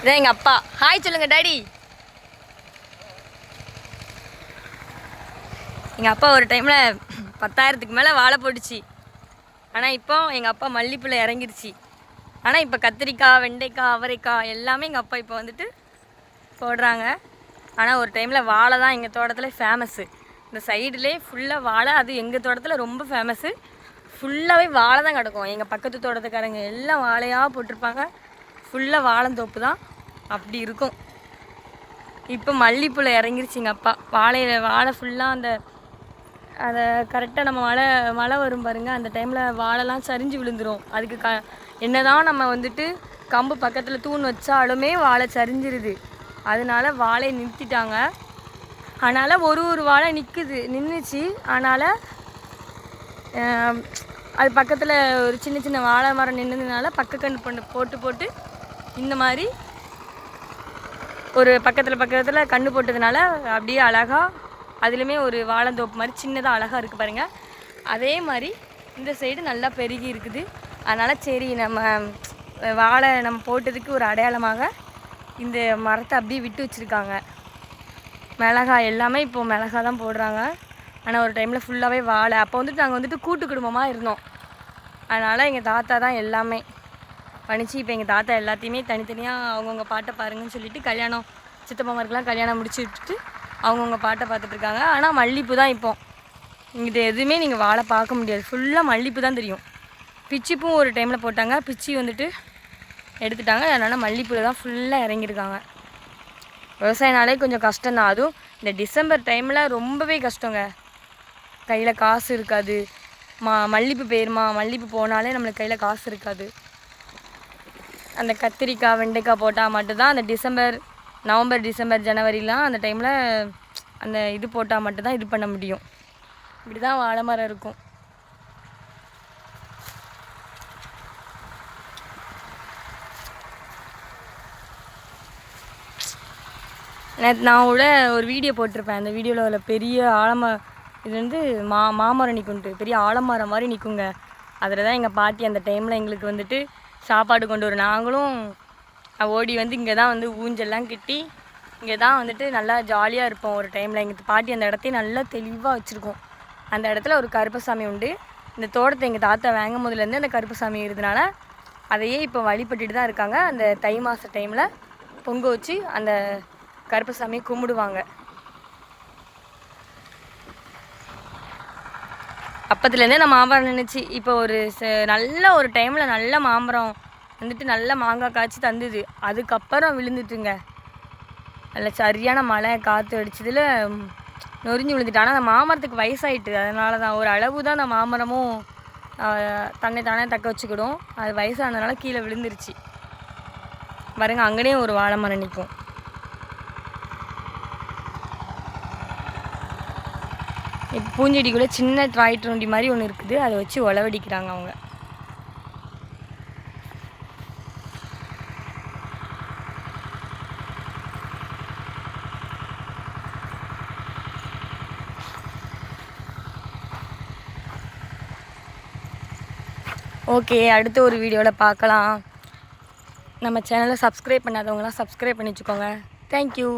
இதான் எங்கள் அப்பா. ஹாய் சொல்லுங்கள் டாடி. எங்கள் அப்பா ஒரு டைமில் பத்தாயிரத்துக்கு மேலே வாழை போட்டுச்சு. ஆனால் இப்போ எங்கள் அப்பா மல்லிப்பூல இறங்கிருச்சு. ஆனால் இப்போ கத்திரிக்காய் வெண்டைக்காய் அவரைக்காய் எல்லாமே எங்கள் அப்பா இப்போ வந்துட்டு போடுறாங்க. ஆனால் ஒரு டைமில் வாழை தான் எங்கள் தோட்டத்தில் ஃபேமஸ்ஸு இந்த சைடுலே ஃபுல்லாக வாழை அது எங்கள் தோட்டத்தில் ரொம்ப ஃபேமஸ்ஸு ஃபுல்லாகவே வாழை தான் கிடக்கும். எங்கள் பக்கத்து தோட்டத்துக்காரங்க எல்லாம் வாழையாக போட்டிருப்பாங்க. ஃபுல்லாக வாழைந்தோப்பு தான். அப்படி இருக்கும். இப்போ மல்லிப்பூவில் இறங்கிருச்சிங்க அப்பா. வாழையில் வாழை ஃபுல்லாக அந்த அதை கரெக்டாக நம்ம மழை மழை வரும் பாருங்கள் அந்த டைமில் வாழைலாம் சரிஞ்சு விழுந்துடும் அதுக்கு க என்னதான் நம்ம வந்துட்டு கம்பு பக்கத்தில் தூண் வச்சாலுமே வாழை சரிஞ்சிருது. அதனால வாழையை நிறுத்திட்டாங்க. அதனால் ஒரு ஒரு வாழை நிற்குது நின்றுச்சு அதனால் அது பக்கத்தில் ஒரு சின்ன சின்ன வாழை மரம் நின்றதுனால பக்கக்கன்று பண்ணு போட்டு போட்டு இந்த மாதிரி ஒரு பக்கத்தில் பக்கத்தில் கண்ணு போட்டதுனால அப்படியே அழகாக அதுலேயுமே ஒரு வாழைந்தோப்பு மாதிரி சின்னதாக அழகாக இருக்குது பாருங்கள் அதே மாதிரி இந்த சைடு நல்லா பெருகி இருக்குது. அதனால் சரி நம்ம வாழை நம்ம போட்டதுக்கு ஒரு அடையாளமாக இந்த மரத்தை அப்படியே விட்டு வச்சுருக்காங்க. மிளகாய் எல்லாமே இப்போ மிளகா தான் போடுறாங்க. ஆனால் ஒரு டைமில் ஃபுல்லாகவே வாழை. அப்போ வந்துட்டு நாங்கள் வந்துட்டு கூட்டு குடும்பமாக இருந்தோம். அதனால் எங்கள் தாத்தா தான் எல்லாமே. பண்ணிச்சு இப்போ எங்கள் தாத்தா எல்லாத்தையுமே தனித்தனியாக அவங்கவுங்க பாட்டை பாருங்கன்னு சொல்லிட்டு கல்யாணம் சித்தப்பாமாருக்கெலாம் கல்யாணம் முடிச்சு விட்டுட்டு அவங்கவுங்க பாட்டை பார்த்துட்ருக்காங்க ஆனால் மல்லிப்பூ தான் இப்போ. இங்கிட்ட எதுவுமே நீங்கள் வாழை பார்க்க முடியாது. ஃபுல்லாக மல்லிப்பூ தான் தெரியும். பிச்சிப்பும் ஒரு டைமில் போட்டாங்க. பிச்சி வந்துட்டு எடுத்துட்டாங்க. அதனால் மல்லிப்பூவில் தான் ஃபுல்லாக இறங்கியிருக்காங்க. விவசாயனாலே கொஞ்சம் கஷ்டம்தான் அதுவும் இந்த டிசம்பர் டைமில் ரொம்பவே கஷ்டங்க. கையில் காசு இருக்காது. மா மல்லிப்பூ போயிருமா மல்லிப்பூ போனாலே நம்மளுக்கு கையில் காசு இருக்காது. அந்த கத்திரிக்காய் வெண்டைக்காய் போட்டால் மட்டும்தான் அந்த டிசம்பர் நவம்பர் டிசம்பர் ஜனவரிலாம் அந்த டைமில் அந்த இது போட்டால் மட்டும்தான் இது பண்ண முடியும். இப்படி தான் வாழை மரம் இருக்கும். நான் கூட ஒரு வீடியோ போட்டிருப்பேன். அந்த வீடியோவில் உள்ள பெரிய ஆலமரம் இது வந்து மா மாமரம் நிற்கும்ட்டு பெரிய ஆலமரம் மாதிரி நிற்குங்க அதில் தான் எங்கள் பாட்டி அந்த டைமில் எங்களுக்கு வந்துட்டு சாப்பாடு கொண்டு வரும். நாங்களும் ஓடி வந்து இங்கே தான் வந்து ஊஞ்சல்லாம் கட்டி இங்கே தான் வந்துட்டு நல்லா ஜாலியாக இருப்போம் ஒரு டைமில் எங்கள் பாட்டி அந்த இடத்தையும் நல்லா தெளிவாக வச்சுருக்கோம். அந்த இடத்துல ஒரு கருப்பசாமி உண்டு. இந்த தோட்டத்தை எங்கள் தாத்தா வாங்கும் போதுலேருந்து அந்த கருப்பசாமி இருந்தனால அதையே இப்போ வழிபட்டுட்டு தான் இருக்காங்க. அந்த தை மாத டைமில் பொங்க வச்சு அந்த கருப்பசாமியை கும்பிடுவாங்க. அப்பத்துலேருந்தே நான் மாமரம் நினச்சி இப்போ ஒரு ச- நல்ல ஒரு டைமில் நல்ல மாமரம் வந்துட்டு நல்ல மாங்காய் காய்ச்சி தந்தது. அதுக்கப்புறம் விழுந்துட்டுங்க. நல்ல சரியான மழை காற்று அடிச்சதில் நொறிஞ்சு விழுந்துட்டு ஆனால் அந்த மாமரத்துக்கு வயசாயிட்டு அதனால தான் ஒரு அளவு தான் அந்த மாமரமும் தன்னை தானே தக்க வச்சுக்கிடும். அது வயசானதுனால கீழே விழுந்துருச்சு. பாருங்க அங்கேயும் ஒரு வாழை மரம் நிற்கும் இப்போ பூஞ்செடிக்குள்ளே சின்ன டிராக்டர் வண்டி மாதிரி ஒன்று இருக்குது. அதை வச்சு உழவடிக்கிறாங்க அவங்க. ஓகே அடுத்த ஒரு வீடியோவில் பார்க்கலாம். நம்ம சேனலை சப்ஸ்கிரைப் பண்ணாதவங்களாம் சப்ஸ்கிரைப் பண்ணி வச்சுக்கோங்க தேங்க்யூ